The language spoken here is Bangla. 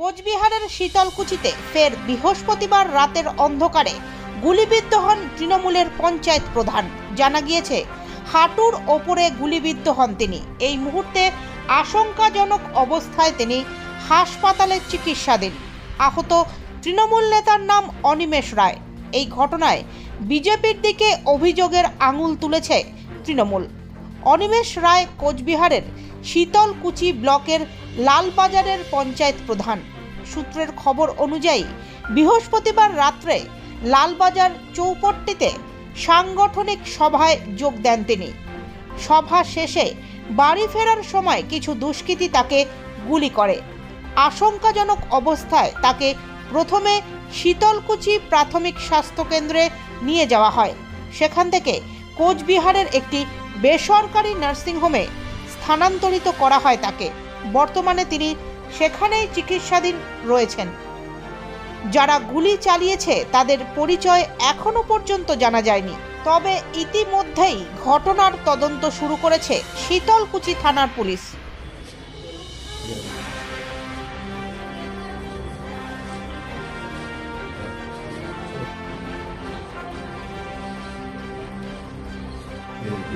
কোচবিহারের শীতলকুচিতে ফের বৃহস্পতিবার রাতের অন্ধকারে গুলিবিদ্ধ হন তৃণমূলের পঞ্চায়েত প্রধান। জানা গিয়েছে, হাঁটুর ওপরে গুলিবিদ্ধ হন তিনি। এই মুহূর্তে আশঙ্কাজনক অবস্থায় তিনি হাসপাতালে চিকিৎসাধীন। আহত তৃণমূল নেতার নাম অনিমেষ রায়। এই ঘটনায় বিজেপির দিকে অভিযোগের আঙুল তুলেছে তৃণমূল। অনিমেষ রায় কোচবিহারের শীতলকুচি ব্লকের লালবাজারের পঞ্চায়েত প্রধান। সূত্রের খবর অনুযায়ী, বৃহস্পতিবার রাত্রে লালবাজার চৌপট্টিতে সাংগঠনিক সভায় যোগ দেন তিনি। সভা শেষে বাড়ি ফেরার সময় কিছু দুষ্কৃতী তাকে গুলি করে। আশঙ্কাজনক অবস্থায় তাকে প্রথমে শীতলকুচি প্রাথমিক স্বাস্থ্যকেন্দ্রে নিয়ে যাওয়া হয়। সেখান থেকে কোচবিহারের একটি বেসরকারি নার্সিংহোমে স্থানান্তরিত করা হয় তাকে। বর্তমানে তিনি সেখানেই চিকিৎসাধীন রয়েছেন। যারা গুলি চালিয়েছে, তাদের পরিচয় এখনও পর্যন্ত জানা যায়নি। তবে ইতিমধ্যেই ঘটনার তদন্ত শুরু করেছে শীতলকুচি থানার পুলিশ। 嗯。